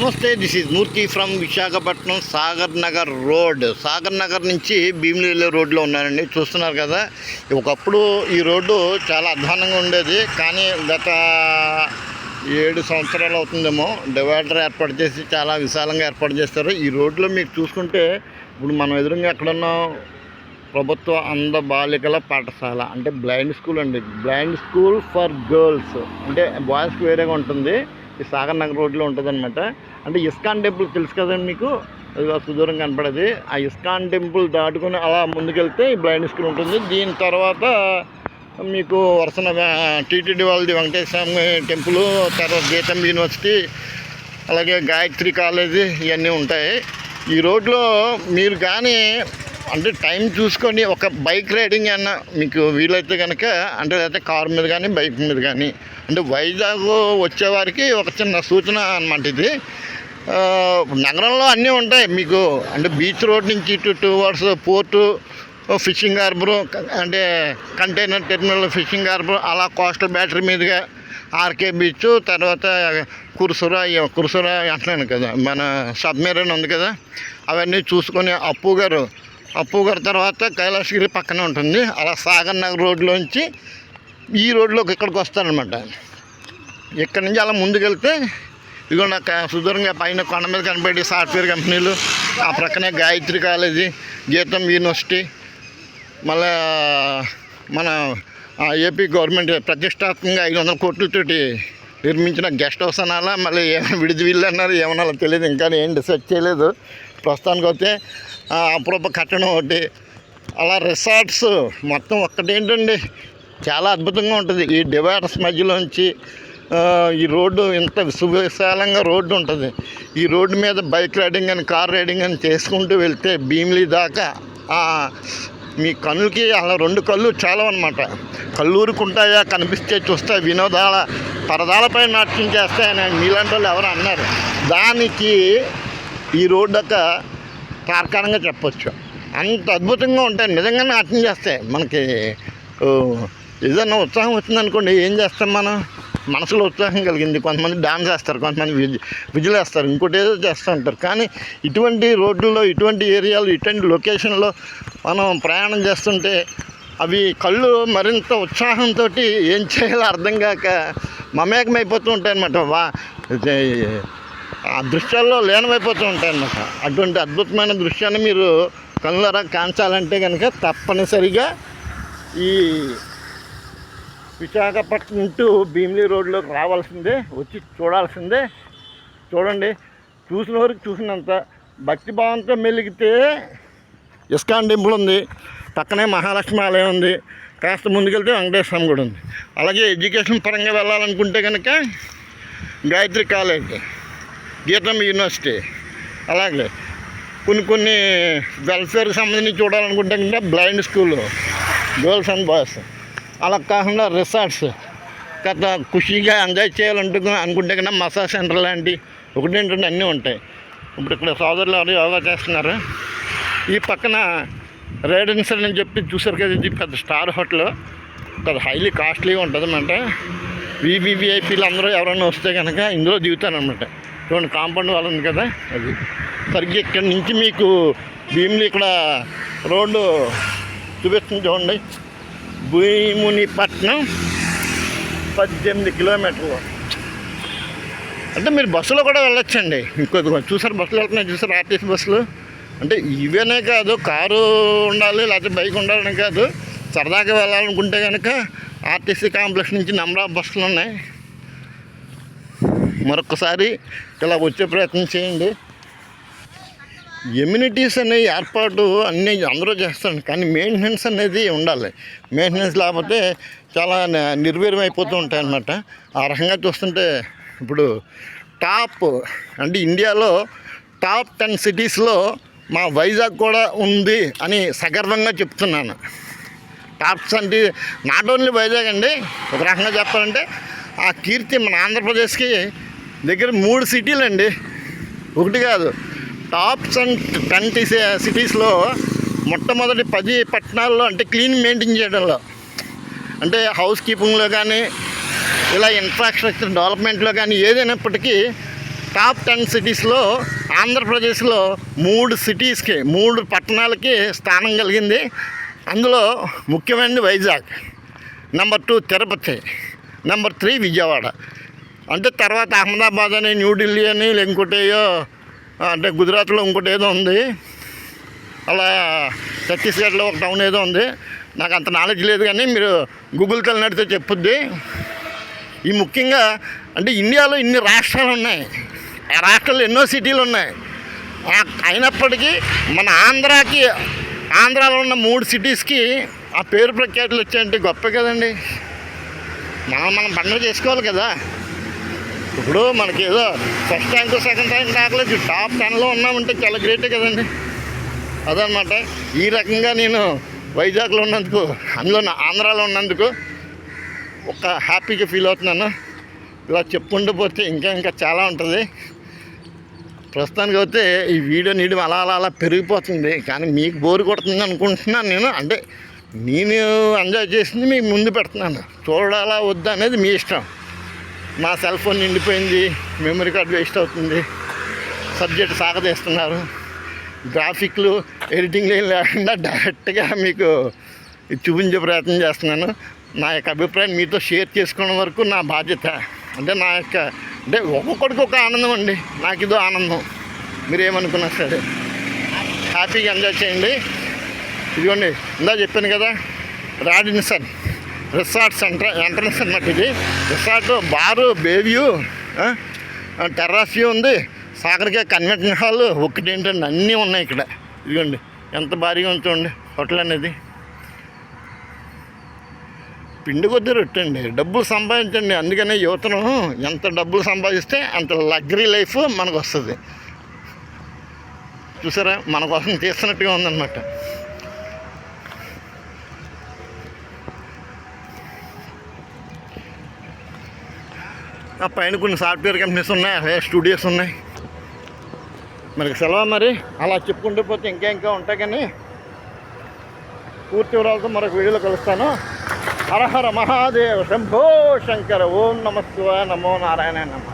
నమస్తే this is Murthy from Visakhapatnam Sagar Nagar road. Sagar Nagar నుంచి భీమిలి వెళ్ళే రోడ్లో ఉన్నానండి. చూస్తున్నారు కదా ఒకప్పుడు ఈ రోడ్డు చాలా అధ్వానంగా ఉండేది. కానీ గత ఏడు సంవత్సరాలు అవుతుందేమో డివైడర్ ఏర్పాటు చేసి చాలా విశాలంగా ఏర్పాటు చేస్తారు. ఈ రోడ్లో మీరు చూసుకుంటే ఇప్పుడు మనం ఎదురుగా ఎక్కడున్నాం ప్రభుత్వ అంధ బాలికల పాఠశాల అంటే బ్లైండ్ స్కూల్ అండి. బ్లైండ్ స్కూల్ ఫర్ గర్ల్స్ అంటే బాయ్స్కి వేరేగా ఉంటుంది. ఈ సాగర్ నగర్ రోడ్లో ఉంటుందన్నమాట. అంటే ఇస్కాన్ టెంపుల్ తెలుసు కదండి మీకు? అది సుదూరం కనపడేది. ఆ ఇస్కాన్ టెంపుల్ దాటుకొని అలా ముందుకెళ్తే ఈ బ్లైండ్ స్కూల్ ఉంటుంది. దీని తర్వాత మీకు వరుసన టీటీడీ వాళ్ళది వెంకటేశ్వర స్వామి టెంపుల్ తర్వాత గీతం యూనివర్సిటీ అలాగే గాయత్రి కాలేజీ ఇవన్నీ ఉంటాయి. ఈ రోడ్లో మీరు కానీ అంటే టైం చూసుకొని ఒక బైక్ రైడింగ్ అన్న మీకు వీలైతే కనుక అంటే లేకపోతే కార్ మీద కానీ బైక్ మీద కానీ అంటే వైజాగ్ వచ్చేవారికి ఒక చిన్న సూచన అనమాట ఇది. నగరంలో అన్నీ ఉంటాయి మీకు. అంటే బీచ్ రోడ్ నుంచి ఇటు two hours port fishing harbour అంటే కంటైనర్ టెర్మినల్ ఫిషింగ్ హార్బర్ అలా కోస్టల్ బ్యాటరీ మీదుగా ఆర్కే బీచ్ తర్వాత కుర్సురా కుర్సురా అంటున్నాను కదా మన సబ్మెరీన్ ఉంది కదా అవన్నీ చూసుకొని అప్పు గారు అప్పు తర్వాత కైలాసగిరి పక్కనే ఉంటుంది. అలా సాగర్ నగర్ రోడ్లోంచి ఈ రోడ్లోకి ఇక్కడికి వస్తారనమాట ఇక్కడ నుంచి అలా ముందుకెళ్తే ఇదిగో నాకు సుదూరంగా పైన కొండ మీద కనబడే సాఫ్ట్వేర్ కంపెనీలు ఆ ప్రక్కనే గాయత్రి కాలేజీ గీతం యూనివర్సిటీ మళ్ళా మన ఏపీ గవర్నమెంట్ ప్రతిష్టాత్మకంగా ఐదు వందల కోట్లతోటి నిర్మించిన గెస్ట్ హౌస్ అనాలా మళ్ళీ ఏమైనా విడిది వీళ్ళు అన్నారు ఏమన్నా తెలియదు ఇంకా ఏం డిసైడ్ చేయలేదు. ప్రస్తుతానికి అయితే ఆ అపురూప కట్టడం ఒకటి. అలా రిసార్ట్స్ మొత్తం ఒక్కటేంటండి చాలా అద్భుతంగా ఉంటుంది. ఈ డివైడర్స్ మధ్యలోంచి ఈ రోడ్డు ఇంత సువిశాలంగా రోడ్డు ఉంటుంది. ఈ రోడ్డు మీద బైక్ రైడింగ్ అని కార్ రైడింగ్ అని చేసుకుంటూ వెళ్తే భీమిలి దాకా మీ కళ్ళుకి అలా రెండు కళ్ళు చాలా అనమాట కళ్ళూరుకుంటాయా కనిపిస్తే చూస్తే వినోదాల పరదాలపై నాట్యం చేస్తాయని మీలాంటి వాళ్ళు ఎవరు అన్నారు. దానికి ఈ రోడ్డు ఒక తార్కాణంగా చెప్పొచ్చు. అంత అద్భుతంగా ఉంటాయి. నిజంగా నాట్యం చేస్తాయి మనకి ఏదైనా ఉత్సాహం వచ్చిందనుకోండి ఏం చేస్తాం మనం? మనసులో ఉత్సాహం కలిగింది. కొంతమంది డాన్స్ వేస్తారు కొంతమంది విజ్ విజులు వేస్తారు ఇంకోటి ఏదో చేస్తూ ఉంటారు. కానీ ఇటువంటి రోడ్లలో ఇటువంటి ఏరియాలు ఇటువంటి లొకేషన్లో మనం ప్రయాణం చేస్తుంటే అవి కళ్ళు మరింత ఉత్సాహంతో ఏం చేయాలో అర్థం కాక మమేకమైపోతూ ఉంటాయి అన్నమాట వా ఇది ఆ దృశ్యాల్లో లీనమైపోతూ ఉంటాయి అనమాట అటువంటి అద్భుతమైన దృశ్యాన్ని మీరు కళ్ళరా కాంచాలంటే కనుక తప్పనిసరిగా ఈ విశాఖపట్నం టు భీమిలి రోడ్లోకి రావాల్సిందే వచ్చి చూడాల్సిందే. చూడండి చూసిన వరకు చూసినంత భక్తి భావంతో మెలిగితే ఇస్కాన్ టెంపుల్ ఉంది పక్కనే మహాలక్ష్మి ఆలయం ఉంది కాస్త ముందుకెళ్తే వెంకటేశ్వర స్వామి కూడా ఉంది. అలాగే ఎడ్యుకేషన్ పరంగా వెళ్ళాలనుకుంటే కనుక గాయత్రి కాలేజ్. గీతం యూనివర్సిటీ. అలాగే కొన్ని కొన్ని వెల్ఫేర్కి సంబంధించి చూడాలనుకుంటే కనుక blind school girls and boys అలా కాకుండా రిసార్ట్స్ గత ఖుషీగా ఎంజాయ్ చేయాలంటూ అనుకుంటే కన్నా మసాజ్ సెంటర్ లాంటి ఒకటేంటంటే అన్నీ ఉంటాయి. ఇప్పుడు ఇక్కడ సోదరులు ఎవరు యోగా చేస్తున్నారు. ఈ పక్కన రేడెన్సర్ అని చెప్పి చూసారు కదా ఇది పెద్ద స్టార్ హోటల్ పెద్ద హైలీ కాస్ట్లీగా ఉంటుంది అనమాట వివివిఐపీలు అందరూ ఎవరైనా వస్తే కనుక ఇందులో దిగుతారనమాట చూడండి కాంపౌండ్ వాళ్ళు ఉంది కదా? అది. సరిగ్గా ఇక్కడ నుంచి మీకు భీములు ఇక్కడ రోడ్డు చూపిస్తుంది చూడండి. భీమునిపట్నం పద్దెనిమిది కిలోమీటర్లు. అంటే మీరు బస్సులో కూడా వెళ్ళొచ్చండి. ఇంకొక చూసారు బస్సులు వెళ్తున్నాయి చూసారు ఆర్టీసీ బస్సులు? అంటే ఇవేనే కాదు కారు ఉండాలి లేకపోతే బైక్ ఉండాలని కాదు. సరదాగా వెళ్ళాలనుకుంటే కనుక ఆర్టీసీ కాంప్లెక్స్ నుంచి నంబర్ ఆఫ్ బస్సులు ఉన్నాయి. మరొకసారి ఇలా వచ్చే ప్రయత్నం చేయండి. ఎమ్యూనిటీస్ అనే ఏర్పాటు అన్నీ అందరూ చేస్తారు కానీ మెయింటెనెన్స్ అనేది ఉండాలి. మెయింటెనెన్స్ లేకపోతే చాలా నిర్వీర్యం అయిపోతూ ఉంటాయి అన్నమాట. ఆ రకంగా చూస్తుంటే ఇప్పుడు టాప్ అంటే ఇండియాలో టాప్ టెన్ సిటీస్లో మా వైజాగ్ కూడా ఉంది అని సగర్వంగా చెప్తున్నాను. టాప్స్ అంటే నాట్ ఓన్లీ వైజాగ్ అండి ఒక రకంగా చెప్పాలంటే ఆ కీర్తి మన ఆంధ్రప్రదేశ్కి దగ్గర మూడు సిటీలు అండి ఒకటి కాదు. టాప్స్ అండ్ టెన్ సిటీస్లో మొట్టమొదటి పది పట్టణాల్లో అంటే క్లీన్ మెయింటైన్ చేయడంలో. అంటే హౌస్ కీపింగ్లో కానీ ఇలా ఇన్ఫ్రాస్ట్రక్చర్ డెవలప్మెంట్లో కానీ ఏదైనప్పటికీ టాప్ టెన్ సిటీస్లో ఆంధ్రప్రదేశ్లో మూడు సిటీస్కి మూడు పట్టణాలకి స్థానం కలిగింది. అందులో ముఖ్యమైనది Vizag. Number two Tirupati. Number three Vijayawada. అంటే తర్వాత అహ్మదాబాద్ అని న్యూఢిల్లీ అని ఇంకోటేయో అంటే గుజరాత్లో ఇంకోటి ఏదో ఉంది. అలా ఛత్తీస్గఢ్లో ఒక టౌన్ ఏదో ఉంది. నాకు అంత నాలెడ్జ్ లేదు కానీ మీరు గూగుల్ నడితే చెప్పుద్ది. ఈ ముఖ్యంగా అంటే ఇండియాలో ఇన్ని రాష్ట్రాలు ఉన్నాయి. ఆ రాష్ట్రాలు ఎన్నో సిటీలు ఉన్నాయి. అయినప్పటికీ మన ఆంధ్రాకి ఆంధ్రాలో ఉన్న మూడు సిటీస్కి ఆ పేరు ప్రఖ్యాతులు వచ్చాయంటే గొప్ప కదండి. మనం మనం పండుగ చేసుకోవాలి కదా. ఇప్పుడు మనకి ఏదో ఫస్ట్ ర్యాంక్ సెకండ్ ర్యాంక్ రాకలేదు. టాప్ టెన్లో ఉన్నామంటే చాలా గ్రేటే కదండి. అదనమాట ఈ రకంగా నేను వైజాగ్లో ఉన్నందుకు అందులో ఆంధ్రాలో ఉన్నందుకు ఒక హ్యాపీగా ఫీల్ అవుతున్నాను. ఇలా చెప్పుకుంటూ పోతే ఇంకా ఇంకా చాలా ఉంటుంది. ప్రస్తుతానికి అయితే ఈ వీడియో నీడు అలా అలా అలా పెరిగిపోతుంది. కానీ మీకు బోరు కొడుతుంది అనుకుంటున్నాను నేను. అంటే నేను ఎంజాయ్ చేసింది మీకు ముందు పెడుతున్నాను. చూడాలా వద్దా అనేది మీ ఇష్టం. నా సెల్ ఫోన్ నిండిపోయింది మెమరీ కార్డ్ వేస్ట్ అవుతుంది. సబ్జెక్ట్ సాగదీస్తున్నారు గ్రాఫిక్లు ఎడిటింగ్లు ఏం లేకుండా డైరెక్ట్గా మీకు చూపించే ప్రయత్నం చేస్తున్నాను. నా యొక్క అభిప్రాయం మీతో షేర్ చేసుకోవడం వరకు నా బాధ్యత. అంటే నా యొక్క అంటే ఒక్కొక్కడికి ఒక ఆనందం అండి. నాకు ఇదో ఆనందం. మీరు ఏమనుకున్నా సరే. హ్యాపీగా ఎంజాయ్ చేయండి. ఇదిగోండి ఇందా చెప్పాను కదా రాడిన్సన్ రిసార్ట్ సెంటర్ ఎంట్రన్స్ అన్నమాట ఇది. Resort bar bay view terrace view ఉంది. సాగర్కే కన్వెన్షన్ హాల్ ఒకటి ఏంటండి అన్నీ ఉన్నాయి ఇక్కడ. ఇదిగోండి ఎంత భారీగా ఉంది చూడండి హోటల్ అనేది. పిండి కొద్ది రొట్టండి డబ్బులు సంపాదించండి. అందుకనే యువతను ఎంత డబ్బులు సంపాదిస్తే అంత లగ్జరీ లైఫ్ మనకు వస్తుంది. చూసారా మన కోసం తీస్తున్నట్టుగా ఉందన్నమాట. ఆ పైన కొన్ని సాఫ్ట్వేర్ కంపెనీస్ ఉన్నాయి అవే స్టూడియోస్ ఉన్నాయి. మనకి సెలవు మరి అలా చెప్పుకుంటూ పోతే ఇంకా ఇంకా ఉంటాయి కానీ పూర్తి వివరాలతో మరొక వీడియోలో కలుస్తాను. హర హర మహాదేవ శంభో శంకర ఓం నమస్వ నమో నారాయణ నమ.